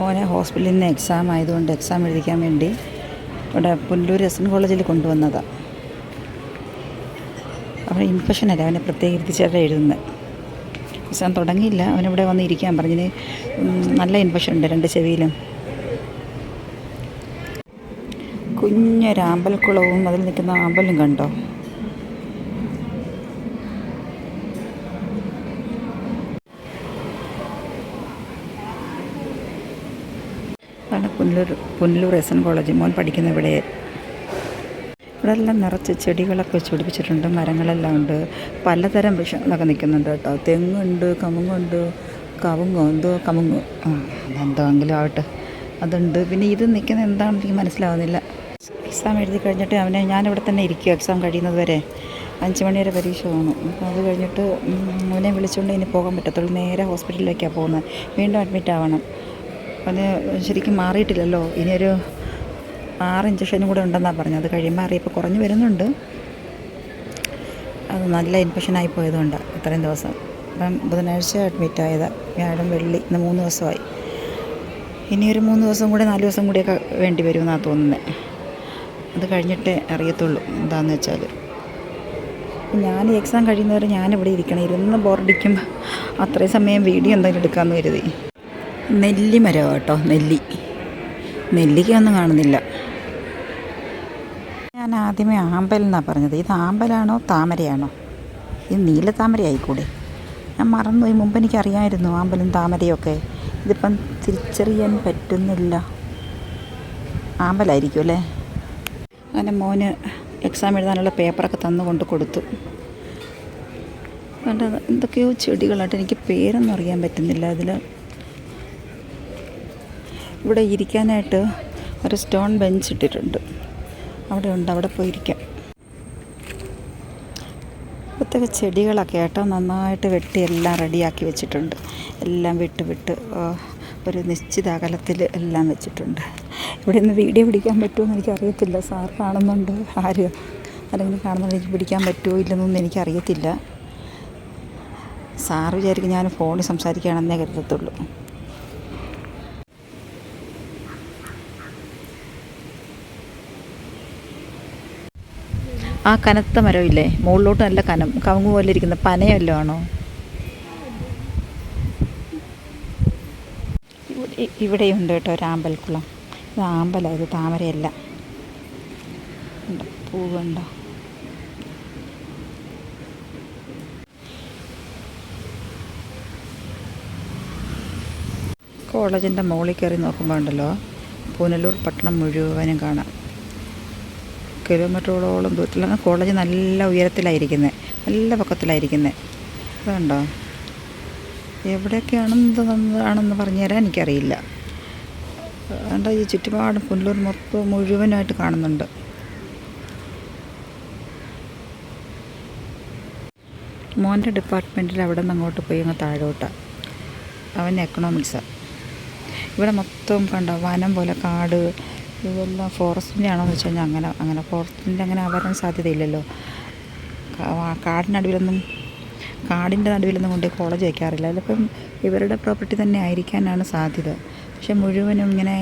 മോനെ ഹോസ്പിറ്റലിൽ നിന്ന് എക്സാം ആയതുകൊണ്ട് എക്സാം എഴുതിക്കാൻ വേണ്ടി ഇവിടെ പുല്ലൂർ എസ് എൻ കോളേജിൽ കൊണ്ടുവന്നതാണ് അവിടെ ഇൻഫെക്ഷനല്ല അവനെ പ്രത്യേകം ഇരുത്തിച്ചേട്ടാണ് എഴുതുന്നത് എക്സാം തുടങ്ങിയില്ല. അവനിവിടെ വന്ന് ഇരിക്കാൻ പറഞ്ഞിന് നല്ല ഇൻഫെക്ഷൻ ഉണ്ട് രണ്ട് ചെവിയിലും. കുഞ്ഞൊരാമ്പൽക്കുളവും അതിൽ നിൽക്കുന്ന ആമ്പലും കണ്ടോ? അതാണ് Punalur Punalur S N college. മോൻ പഠിക്കുന്ന ഇവിടെ. ഇവിടെ എല്ലാം നിറച്ച് ചെടികളൊക്കെ വെച്ച് പിടിപ്പിച്ചിട്ടുണ്ട്. മരങ്ങളെല്ലാം ഉണ്ട്. പലതരം വൃക്ഷങ്ങളൊക്കെ നിൽക്കുന്നുണ്ട് കേട്ടോ. തെങ്ങുണ്ട് കമുങ്ങുണ്ട് കവുങ്ങോ? എന്തോ കമുങ്ങ് ആ അതെന്തെങ്കിലും ആവട്ടെ. അതുണ്ട്. പിന്നെ ഇത് നിൽക്കുന്നത് എന്താണെന്ന് എനിക്ക് മനസ്സിലാവുന്നില്ല. എക്സാം എഴുതി കഴിഞ്ഞിട്ട് അവനെ ഞാനിവിടെ തന്നെ ഇരിക്കും എക്സാം കഴിയുന്നത് വരെ. അഞ്ച് മണി വരെ പരീക്ഷ കാണും. അപ്പോൾ അത് കഴിഞ്ഞിട്ട് അവനെ വിളിച്ചുകൊണ്ട് ഇനി പോകാൻ പറ്റത്തുള്ളൂ. നേരെ ഹോസ്പിറ്റലിലേക്കാണ് പോകുന്നത്. വീണ്ടും അഡ്മിറ്റ് ആവണം. അവന് ശരിക്കും മാറിയിട്ടില്ലല്ലോ. ഇനിയൊരു ആറ് ഇഞ്ചക്ഷനും കൂടെ ഉണ്ടെന്നാണ് പറഞ്ഞത്. അത് കഴിയുമ്പോൾ അറിയിപ്പോൾ കുറഞ്ഞു വരുന്നുണ്ട്. അത് നല്ല ഇൻഫെക്ഷനായി പോയതുകൊണ്ടാണ് ഇത്രയും ദിവസം. അപ്പം ബുധനാഴ്ച അഡ്മിറ്റ് ആയത്. വ്യാഴം വെള്ളി ഇന്ന് മൂന്ന് ദിവസമായി. ഇനിയൊരു മൂന്ന് ദിവസം കൂടെ നാല് ദിവസം കൂടിയൊക്കെ വേണ്ടി വരുമെന്നാണ് തോന്നുന്നത് അത് കഴിഞ്ഞിട്ടേ അറിയത്തുള്ളൂ എന്താണെന്ന് വെച്ചാൽ ഞാൻ എക്സാം കഴിയുന്നവരെ ഞാനിവിടെ ഇരിക്കണം. ഇരുന്ന് ബോറടിക്കുമ്പോൾ അത്രയും സമയം വീഡിയോ എന്തെങ്കിലും എടുക്കാമെന്ന് കരുതി. നെല്ലി മരം കേട്ടോ നെല്ലി. നെല്ലിക്കൊന്നും കാണുന്നില്ല. ഞാൻ ആദ്യമേ ആമ്പൽ എന്നാണ് പറഞ്ഞത്. ഇത് ആമ്പലാണോ താമരയാണോ? ഇത് നീല താമര ആയിക്കൂടെ? ഞാൻ മറന്നുപോയി. മുമ്പ് എനിക്കറിയാമായിരുന്നു ആമ്പലും താമരയൊക്കെ ഇതിപ്പം തിരിച്ചറിയാൻ പറ്റുന്നില്ല. ആമ്പലായിരിക്കും അല്ലേ? അങ്ങനെ മോന് എക്സാം എഴുതാനുള്ള പേപ്പറൊക്കെ തന്നു കൊണ്ട് കൊടുത്തു. എന്തൊക്കെയോ ചെടികളായിട്ട് എനിക്ക് പേരൊന്നും അറിയാൻ പറ്റുന്നില്ല. അതിൽ ഇവിടെ ഇരിക്കാനായിട്ട് ഒരു സ്റ്റോൺ ബെഞ്ച് ഇട്ടിട്ടുണ്ട്. അവിടെ ഉണ്ട് അവിടെ പോയിരിക്കാം ഇപ്പോഴത്തെ ചെടികളൊക്കെ കേട്ടോ നന്നായിട്ട് വെട്ടി എല്ലാം റെഡിയാക്കി വെച്ചിട്ടുണ്ട്. എല്ലാം വിട്ട് വിട്ട് ഒരു നിശ്ചിത അകലത്തിൽ എല്ലാം വെച്ചിട്ടുണ്ട്. ഇവിടെ നിന്ന് വീഡിയോ പിടിക്കാൻ പറ്റുമോ എന്ന് എനിക്കറിയത്തില്ല. സാർ കാണുന്നുണ്ട്. ആര് അല്ലെങ്കിൽ കാണുന്നുണ്ട് എനിക്ക് പിടിക്കാൻ പറ്റുമോ ഇല്ലെന്നൊന്നും എനിക്കറിയത്തില്ല. സാർ വിചാരിക്കും ഞാൻ ഫോണിൽ സംസാരിക്കുകയാണെന്നേ കരുതത്തുള്ളൂ. ആ കനത്ത മരം ഇല്ലേ മുകളിലോട്ട് നല്ല കനം. കവുങ്ങ് പോലെ ഇരിക്കുന്ന പനയല്ലോ ആണോ? ഇവിടെ ഇവിടെയുണ്ട് കേട്ടോ ഒരു ആമ്പൽക്കുളം. ഇത് ആമ്പല ഇത് താമരയല്ല. പൂവുണ്ടോ? കോളേജിന്റെ മുകളിൽ കയറി നോക്കുമ്പോൾ ഉണ്ടല്ലോ. പുനലൂർ പട്ടണം മുഴുവനും കാണാം. കിലോമീറ്ററുകളോളം ദൂരത്തിലാണ് കോളേജ് നല്ല ഉയരത്തിലായിരിക്കുന്നത് നല്ല പൊക്കത്തിലായിരിക്കുന്നത് അതുണ്ടോ എവിടെയൊക്കെയാണെന്നതാണെന്ന് പറഞ്ഞു തരാൻ എനിക്കറിയില്ല. അതുകൊണ്ട് ഈ ചുറ്റുപാടും പുല്ലൂർ മൊത്തം മുഴുവനായിട്ട് കാണുന്നുണ്ട്. മോന്റെ ഡിപ്പാർട്ട്മെന്റിൽ അവിടെ നിന്ന് അങ്ങോട്ട് പോയി അങ്ങ് താഴോട്ടാണ് അവൻ എക്കണോമിക്സാണ് ഇവിടെ മൊത്തം കണ്ടോ? വനം പോലെ കാട് ഇതെല്ലാം ഫോറസ്റ്റിന്റെ എന്ന് വെച്ച് കഴിഞ്ഞാൽ അങ്ങനെ അങ്ങനെ ഫോറസ്റ്റിന്റെ അങ്ങനെ വരാൻ സാധ്യതയില്ലല്ലോ. കാടിനടുവിലൊന്നും കാടിന്റെ നടുവിലൊന്നും കൊണ്ട് കോളേജ് വയ്ക്കാറില്ല. അതിലിപ്പം ഇവരുടെ പ്രോപ്പർട്ടി തന്നെ ആയിരിക്കാനാണ് സാധ്യത. പക്ഷെ മുഴുവനും ഇങ്ങനെ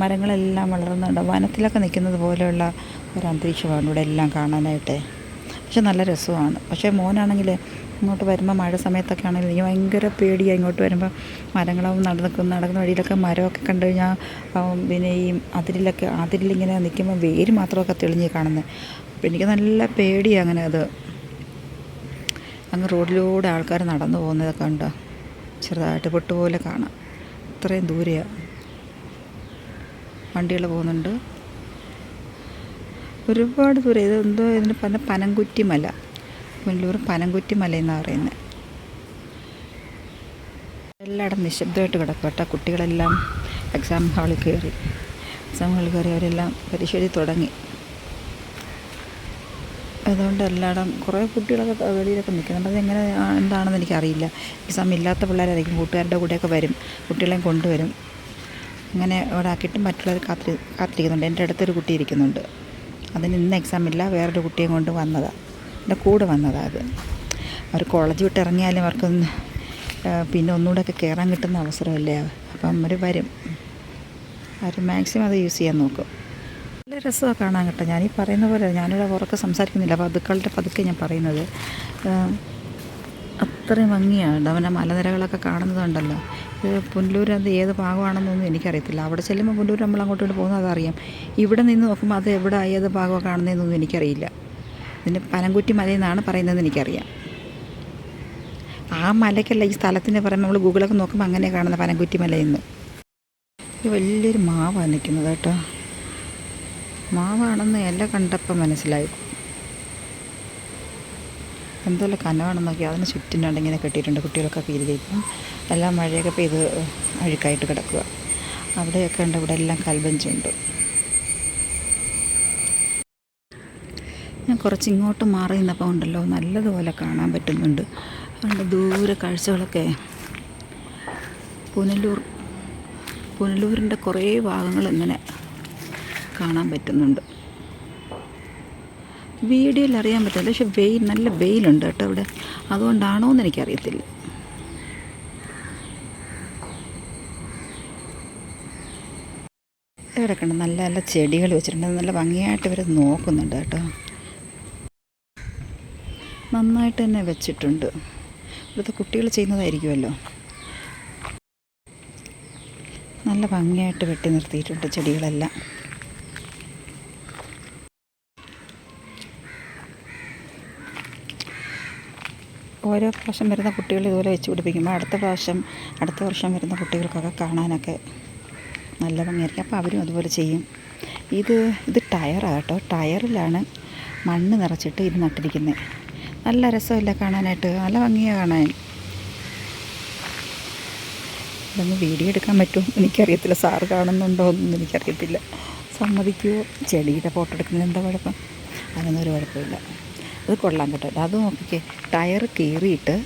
മരങ്ങളെല്ലാം വളർന്നുണ്ട് വനത്തിലൊക്കെ നിൽക്കുന്നത് പോലെയുള്ള ഒരു അന്തരീക്ഷമാണ് ഇവിടെ എല്ലാം കാണാനായിട്ട്. പക്ഷെ നല്ല രസമാണ്. പക്ഷേ മോനാണെങ്കിൽ ഇങ്ങോട്ട് വരുമ്പോൾ മഴ സമയത്തൊക്കെ ആണെങ്കിൽ എനിക്ക് ഭയങ്കര പേടിയാണ് ഇങ്ങോട്ട് വരുമ്പോൾ മരങ്ങളും നടന്നു നടക്കുന്ന വഴിയിലൊക്കെ മരമൊക്കെ കണ്ടു കഴിഞ്ഞാൽ പിന്നെ ഈ അതിരിലൊക്കെ അതിരിലിങ്ങനെ നിൽക്കുമ്പോൾ വേര് മാത്രമൊക്കെ തെളിഞ്ഞ് കാണുന്നത് അപ്പോൾ എനിക്ക് നല്ല പേടിയാണ് അങ്ങനെ അത്. അങ്ങ് റോഡിലൂടെ ആൾക്കാർ നടന്നു പോകുന്നതൊക്കെ ഉണ്ട് ചെറുതായിട്ട് പൊട്ടുപോലെ കാണാം. അത്രയും ദൂരെയാണ് വണ്ടികൾ പോകുന്നുണ്ട്. ഒരുപാട് ദൂരം. ഇത് എന്തോ ഇതിന് പല പനംകുറ്റി മല പുല്ലൂർ പനംകുറ്റി മല എന്നാണ് പറയുന്നത് എല്ലായിടം നിശബ്ദമായിട്ട് കിടക്കും കേട്ടോ കുട്ടികളെല്ലാം എക്സാം ഹാളിൽ കയറി. എക്സാം ഹാളിൽ കയറി അവരെല്ലാം എഴുതി തുടങ്ങി. അതുകൊണ്ട് എല്ലായിടം കുറേ കുട്ടികളൊക്കെ വെളിയിലൊക്കെ നിൽക്കുന്നുണ്ട്. അതെങ്ങനെ എന്താണെന്ന് എനിക്കറിയില്ല. എക്സാം ഇല്ലാത്ത പിള്ളേരായിരിക്കും. കൂട്ടുകാരുടെ കൂടെയൊക്കെ വരും. കുട്ടികളെയും കൊണ്ടുവരും. അങ്ങനെ അവിടെ ആക്കിയിട്ട് മറ്റുള്ളവർ കാത്തിരി കാത്തിരിക്കുന്നുണ്ട്. എന്റെ അടുത്തൊരു കുട്ടി ഇരിക്കുന്നുണ്ട്. അതിന് ഇന്ന് എക്സാം ഇല്ല. വേറൊരു കുട്ടിയെ കൊണ്ട് വന്നതാണ് എന്റെ കൂടെ വന്നതാണ് അത്. അവർ കോളേജ് വിട്ട് ഇറങ്ങിയാലും അവർക്കൊന്ന് പിന്നെ ഒന്നുകൂടെയൊക്കെ കയറാൻ കിട്ടുന്ന അവസരമല്ലേ? അപ്പം അവർ വരും. അവർ മാക്സിമം അത് യൂസ് ചെയ്യാൻ നോക്കും. നല്ല രസമാണ് കാണാൻ കേട്ടോ. ഞാനീ പറയുന്ന പോലെ ഞാനിവിടെ ഉറക്കെ സംസാരിക്കുന്നില്ല. അപ്പോൾ അതുക്കളുടെ പതുക്കെ ഞാൻ പറയുന്നത്. അത്രയും ഭംഗിയാണ് അവന്റെ മലനിരകളൊക്കെ കാണുന്നതുണ്ടല്ലോ പുനലൂർ അത് ഏത് ഭാഗമാണെന്നൊന്നും എനിക്കറിയത്തില്ല. അവിടെ ചെല്ലുമ്പോൾ പുനലൂർ നമ്മൾ അങ്ങോട്ട് പോകുന്നത് അതറിയാം. ഇവിടെ നിന്ന് നോക്കുമ്പോൾ അത് എവിടെ ഏത് ഭാഗമാണ് കാണുന്നതെന്നൊന്നും എനിക്കറിയില്ല. ഇതിന് പനംകുറ്റി മലയിൽ പറയുന്നത് എനിക്കറിയാം. ആ മലയ്ക്കല്ല ഈ സ്ഥലത്തിന് പറയുമ്പോൾ നമ്മൾ ഗൂഗിളൊക്കെ നോക്കുമ്പോൾ അങ്ങനെ കാണുന്ന പനംകുറ്റി മലയെന്ന്. നിന്ന് വലിയൊരു മാവാണ് നിൽക്കുന്നത് കേട്ടോ. മാവാണെന്ന് എല്ലാം കണ്ടപ്പോൾ മനസ്സിലായി. എന്തെല്ലാം കനവാണെന്ന് നോക്കി. അതിന് ചുറ്റിനാണ്ട് ഇങ്ങനെ കെട്ടിയിട്ടുണ്ട് കുട്ടികളൊക്കെ ഫീൽ ചെയ്യും എല്ലാം മഴയൊക്കെ പെയ്ത് അഴുക്കായിട്ട് കിടക്കുക. അവിടെയൊക്കെ ഉണ്ട്. ഇവിടെ എല്ലാം കൽബഞ്ചുണ്ട്. ഞാൻ കുറച്ച് ഇങ്ങോട്ട് മാറി നിന്നപ്പോൾ ഉണ്ടല്ലോ നല്ലതുപോലെ കാണാൻ പറ്റുന്നുണ്ട്. അതുകൊണ്ട് ദൂരെ കാഴ്ചകളൊക്കെ പുനലൂർ പുനലൂരിന്റെ കുറേ ഭാഗങ്ങൾ ഇങ്ങനെ കാണാൻ പറ്റുന്നുണ്ട്. വീഡിയോയിൽ അറിയാൻ പറ്റില്ല പക്ഷെ വെയിൽ നല്ല വെയിലുണ്ട് കേട്ടോ ഇവിടെ അതുകൊണ്ടാണോ എന്ന് എനിക്കറിയത്തില്ല. ഇവിടെ കണ്ട് നല്ല നല്ല ചെടികൾ വെച്ചിട്ടുണ്ട്. നല്ല ഭംഗിയായിട്ട് ഇവർ നോക്കുന്നുണ്ട് കേട്ടോ. നന്നായിട്ട് തന്നെ വെച്ചിട്ടുണ്ട്. ഇവിടുത്തെ കുട്ടികൾ ചെയ്യുന്നതായിരിക്കുമല്ലോ. നല്ല ഭംഗിയായിട്ട് വെട്ടി നിർത്തിയിട്ടുണ്ട് ചെടികളെല്ലാം. ഓരോ പ്രാവശ്യം വരുന്ന കുട്ടികൾ ഇതുപോലെ വെച്ച് പിടിപ്പിക്കുമ്പോൾ അടുത്ത പ്രാവശ്യം അടുത്ത വർഷം വരുന്ന കുട്ടികൾക്കൊക്കെ കാണാനൊക്കെ നല്ല ഭംഗിയായിരിക്കും. അപ്പോൾ അവരും അതുപോലെ ചെയ്യും. ഇത് ഇത് ടയറാണ് കേട്ടോ. ടയറിലാണ് മണ്ണ് നിറച്ചിട്ട് ഇത് നട്ടിരിക്കുന്നത്. നല്ല രസമില്ല കാണാനായിട്ട്. നല്ല ഭംഗിയാണ് കാണാൻ. ഇതൊന്ന് വീഡിയോ എടുക്കാൻ പറ്റുമോ? എനിക്കറിയത്തില്ല. സാറ് കാണുന്നുണ്ടോ എന്നൊന്നും എനിക്കറിയത്തില്ല. സമ്മതിക്കുമോ ചെടിയുടെ ഫോട്ടോ എടുക്കുന്നത് എന്താ കുഴപ്പം? അതൊന്നും ഒരു കുഴപ്പമില്ല. അത് കൊള്ളാൻ കേട്ടോ. അത് നോക്കിക്കേ. ടയർ കീറിയിട്ട്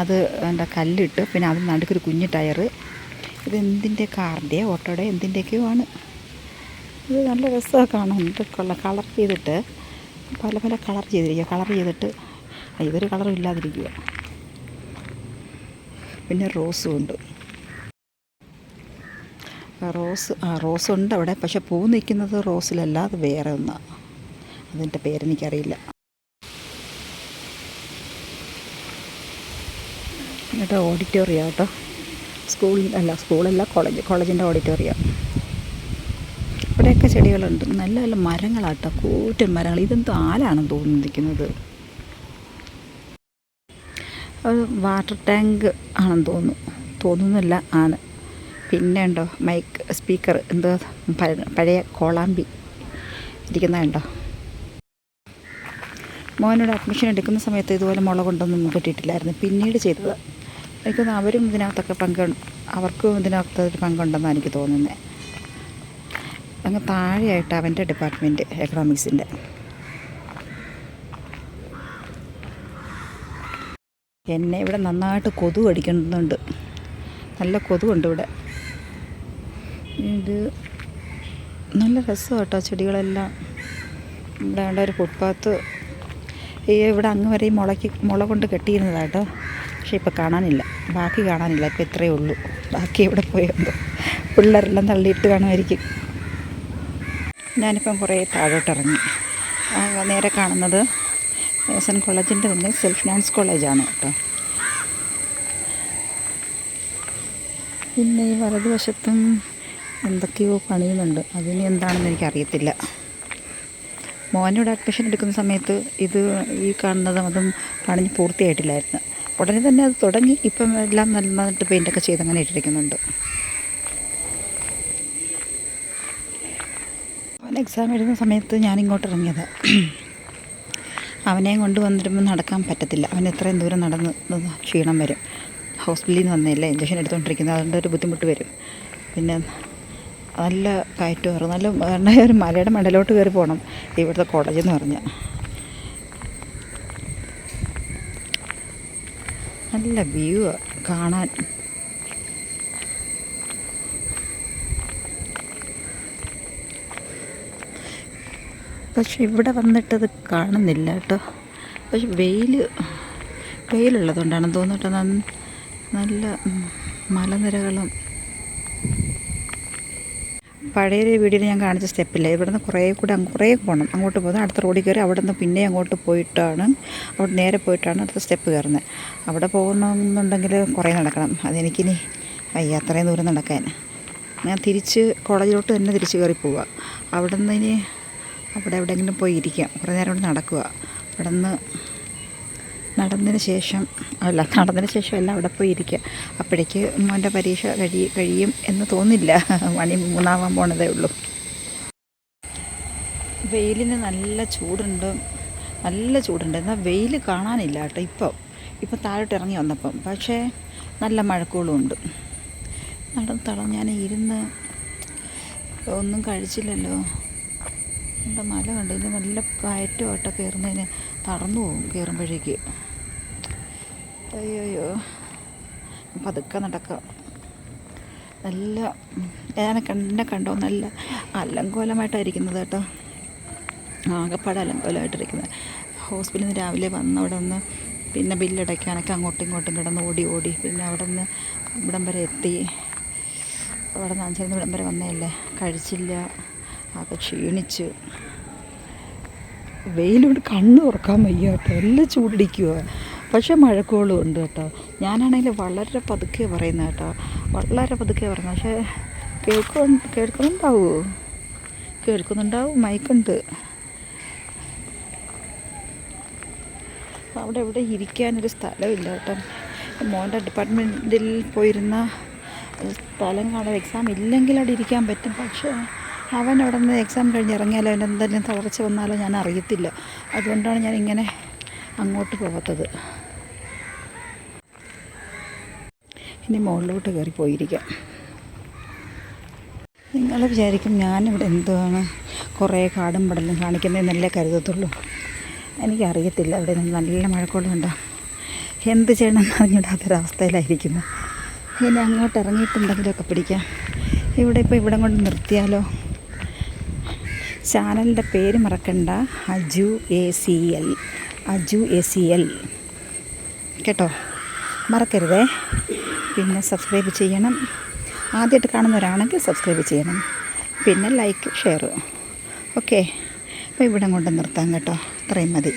അത് എന്താ കല്ലിട്ട് പിന്നെ അത് നടുക്കൊരു കുഞ്ഞ് ടയർ ഇത് എന്തിന്റെ കാറിന്റെ ഓട്ടോയുടെ എന്തിന്റെയൊക്കെയോ ആണ്. ഇത് നല്ല രസമാണ് കാണാൻ. കൊള്ളാം കളർ ചെയ്തിട്ട് പല പല കളർ ചെയ്തിരിക്കുക. കളർ ചെയ്തിട്ട് ഇതൊരു കളറും ഇല്ലാതിരിക്കുക പിന്നെ റോസും ഉണ്ട്. റോസ് ആ റോസ് ഉണ്ട് അവിടെ പക്ഷെ പൂ നിൽക്കുന്നത് റോസിലല്ല അത് വേറെ ഒന്നാണ് അതിന്റെ പേരെനിക്കറിയില്ല എന്നിട്ട് ഓഡിറ്റോറിയം കേട്ടോ. സ്കൂളിൽ അല്ല സ്കൂളല്ല കോളേജ് കോളേജിന്റെ ഓഡിറ്റോറിയം ഇവിടെയൊക്കെ ചെടികളുണ്ട്. നല്ല നല്ല മരങ്ങളാട്ടോ കൂറ്റൻ മരങ്ങൾ. ഇതെന്തോ ആലാണെന്ന് തോന്നുന്നു അത് വാട്ടർ ടാങ്ക് ആണെന്ന് തോന്നുന്നു. തോന്നുന്നില്ല ആണ്. പിന്നെ ഉണ്ടോ? മൈക്ക് സ്പീക്കർ എന്തോ പഴയ കോളാമ്പി ഇരിക്കുന്നതുണ്ടോ മോനോട് അഡ്മിഷൻ എടുക്കുന്ന സമയത്ത് ഇതുപോലെ മുള കൊണ്ടൊന്നും കിട്ടിയിട്ടില്ലായിരുന്നു. പിന്നീട് ചെയ്തത്. എനിക്കൊന്ന് അവരും ഇതിനകത്തൊക്കെ പങ്ക് അവർക്കും ഇതിനകത്ത് ഒരു പങ്കുണ്ടെന്നാണ് എനിക്ക് തോന്നുന്നത്. അങ്ങ് താഴെയായിട്ട് അവന്റെ ഡിപ്പാർട്ട്മെന്റ് എക്കണോമിക്സിന്റെ എന്നെ ഇവിടെ നന്നായിട്ട് കൊതു അടിക്കുന്നുണ്ട് നല്ല കൊതുകുണ്ട് ഇവിടെ. ഇത് നല്ല രസമാണ് കേട്ടോ ചെടികളെല്ലാം. ഇവിടെ ഉണ്ട് ഒരു ഫുട്പാത്ത് ഈ ഇവിടെ അങ്ങ് വരെ മുളയ്ക്ക് മുള കൊണ്ട് കെട്ടിയിരുന്നതാട്ടോ. പക്ഷേ ഇപ്പോൾ കാണാനില്ല. ബാക്കി കാണാനില്ല. ഇപ്പോൾ ഇത്രയേ ഉള്ളൂ. ബാക്കി എവിടെ പോയെന്തോ പിള്ളേരെല്ലാം തള്ളിയിട്ട് കാണുമായിരിക്കും. ഞാനിപ്പം കുറേ താഴോട്ടിറങ്ങി. നേരെ കാണുന്നത് എൻ കോളേജിന്റെ തന്നെ സെൽഫ് ഡാൻസ് കോളേജാണ് കേട്ടോ. പിന്നെ ഈ വലതുവശത്തും എന്തൊക്കെയോ പണിയുന്നുണ്ട്. അതിന് എന്താണെന്ന് എനിക്കറിയത്തില്ല. മോനോട് അഡ്മിഷൻ എടുക്കുന്ന സമയത്ത് ഇത് ഈ കാണുന്നതും അതും പണിഞ്ഞ് പൂർത്തിയായിട്ടില്ലായിരുന്നു. ഉടനെ തന്നെ അത് തുടങ്ങി ഇപ്പം എല്ലാം നന്നായിട്ട് പെയിന്റൊക്കെ ചെയ്ത് അങ്ങനെ ഇട്ടിരിക്കുന്നുണ്ട്. അവൻ എക്സാം എഴുതുന്ന സമയത്ത് ഞാൻ ഇങ്ങോട്ട് ഇറങ്ങിയത്. അവനെയും കൊണ്ട് വന്നിരുമ്പോൾ നടക്കാൻ പറ്റത്തില്ല. അവൻ എത്രയും ദൂരം നടന്ന് ക്ഷീണം വരും. ഹോസ്പിറ്റലിൽ നിന്ന് വന്നതല്ലേ? ഇഞ്ചക്ഷൻ എടുത്തുകൊണ്ടിരിക്കുന്നത് അതുകൊണ്ട് ഒരു ബുദ്ധിമുട്ട് വരും. പിന്നെ നല്ല കയറ്റം കയറും നല്ല പറഞ്ഞാൽ ഒരു മലയുടെ മണ്ടലോട്ട് കയറി പോകണം ഇവിടുത്തെ കോളേജ് എന്ന് പറഞ്ഞാൽ നല്ല വ്യൂ കാണാൻ പക്ഷെ ഇവിടെ വന്നിട്ടത് കാണുന്നില്ല കേട്ടോ. പക്ഷെ വെയിൽ വെയിലുള്ളതുകൊണ്ടാണ് നന്ന നല്ല മലനിരകളും. പഴയ വീഡിയോയിൽ ഞാൻ കാണിച്ച സ്റ്റെപ്പില്ല. ഇവിടെ നിന്ന് കുറേ കൂടെ കുറേ പോകണം അങ്ങോട്ട് പോകുന്നത് അടുത്ത റോഡിൽ കയറി അവിടെ നിന്ന് പിന്നെ അങ്ങോട്ട് പോയിട്ടാണ് അവിടെ നേരെ പോയിട്ടാണ് അടുത്ത സ്റ്റെപ്പ് കയറുന്നത്. അവിടെ പോകണമെന്നുണ്ടെങ്കിൽ കുറേ നടക്കണം. അതെനിക്കിനി വയ്യ അത്രയും ദൂരം നടക്കാൻ. ഞാൻ തിരിച്ച് കോളേജിലോട്ട് തന്നെ തിരിച്ച് കയറി പോവുക അവിടെ നിന്ന് ഇനി അവിടെ എവിടെയെങ്കിലും പോയി ഇരിക്കാം കുറേ നേരം കൊണ്ട് നടക്കുക. അവിടെ നിന്ന് നടന്നതിന് ശേഷം അല്ല നടന്നതിന് ശേഷം എല്ലാം അവിടെ പോയി ഇരിക്കുക അപ്പോഴേക്ക് മോന്റെ പരീക്ഷ കഴി കഴിയും എന്ന് തോന്നില്ല. മണി മൂന്നാവാൻ പോണതേ ഉള്ളൂ. വെയിലിന് നല്ല ചൂടുണ്ട്. നല്ല ചൂടുണ്ട്. എന്നാൽ വെയിൽ കാണാനില്ല കേട്ടോ ഇപ്പം. ഇപ്പം താഴോട്ട് ഇറങ്ങി വന്നപ്പം. പക്ഷേ നല്ല മഴക്കോളും ഉണ്ട്. നടന്ന് തളഞ്ഞാൽ ഇരുന്ന് ഒന്നും കഴിച്ചില്ലല്ലോ. എന്റെ മല കണ്ടു ഇതിന് നല്ല കയറ്റമായിട്ട് കയറുന്നതിന് നടന്നു പോകും കയറുമ്പോഴേക്ക്. അയ്യോയ്യോ. പതുക്കെ നടക്കാം. നല്ല ഞാൻ കണ്ടെ കണ്ടോ? നല്ല അലങ്കോലമായിട്ടായിരിക്കുന്നത് കേട്ടോ. ആകെപ്പാടെ അലങ്കോലമായിട്ടിരിക്കുന്നത്. ഹോസ്പിറ്റലിൽ നിന്ന് രാവിലെ വന്ന് അവിടെ നിന്ന് പിന്നെ ബില്ലടയ്ക്കാനൊക്കെ അങ്ങോട്ടും ഇങ്ങോട്ടും കിടന്ന് ഓടി ഓടി. പിന്നെ അവിടെ നിന്ന് ഇവിടം വരെ എത്തി. അവിടെ നിന്ന് അഞ്ചിൽ ഇവിടം വരെ വന്നതല്ലേ? കഴിച്ചില്ല. ആകെ ക്ഷീണിച്ച്. വെയിലോട് കണ്ണ് തുറക്കാൻ വയ്യ കേട്ടോ. എല്ലാം ചൂടിടിക്കുക പക്ഷേ മഴക്കോളും ഉണ്ട് കേട്ടോ. ഞാനാണെങ്കിൽ വളരെ പതുക്കെ പറയുന്നത് കേട്ടോ. വളരെ പതുക്കെ പറയുന്നത്. പക്ഷേ കേൾക്കു കേൾക്കുന്നുണ്ടാവുമോ കേൾക്കുന്നുണ്ടാവും. മയക്കുണ്ട് അവിടെ ഇവിടെ ഇരിക്കാനൊരു സ്ഥലമില്ല കേട്ടോ. മോന്റെ ഡിപ്പാർട്ട്മെന്റിൽ പോയിരുന്ന സ്ഥലം കാണാൻ എക്സാം ഇല്ലെങ്കിൽ അവിടെ ഇരിക്കാൻ പറ്റും. പക്ഷേ അവൻ അവിടെ നിന്ന് എക്സാം കഴിഞ്ഞ് ഇറങ്ങിയാലോ? അവൻ എന്തെങ്കിലും തളർച്ച വന്നാലോ ഞാൻ അറിയത്തില്ല. അതുകൊണ്ടാണ് ഞാൻ ഇങ്ങനെ അങ്ങോട്ട് പോകാത്തത്. ഇനി മുകളിലോട്ട് കയറി പോയിരിക്കാം. നിങ്ങൾ വിചാരിക്കും ഞാനിവിടെ എന്താണ് കുറേ കാടും പടലും കാണിക്കുന്നതെന്നല്ലേ കരുതത്തുള്ളൂ. എനിക്കറിയത്തില്ല അവിടെ നിന്ന് നല്ല മഴക്കോളുണ്ടോ എന്ത് ചെയ്യണമെന്ന് അറിഞ്ഞിടാത്തൊരവസ്ഥയിലായിരിക്കുന്നു ഇനി അങ്ങോട്ട് ഇറങ്ങിയിട്ടുണ്ടെങ്കിലൊക്കെ പിടിക്കാം. ഇവിടെ ഇപ്പോൾ ഇവിടെ കൊണ്ട് നിർത്തിയാലോ? ചാനലിന്റെ പേര് മറക്കണ്ട. Aju A C L. Aju A C L. കേട്ടോ? മറക്കരുതേ. പിന്നെ സബ്സ്ക്രൈബ് ചെയ്യണം. ആദ്യമായിട്ട് കാണുന്നവരാണെങ്കിൽ സബ്സ്ക്രൈബ് ചെയ്യണം. പിന്നെ ലൈക്ക് ഷെയർ ഓക്കെ അപ്പോൾ ഇവിടെ കൊണ്ട് നിർത്താം കേട്ടോ. ഇത്രയും മതി.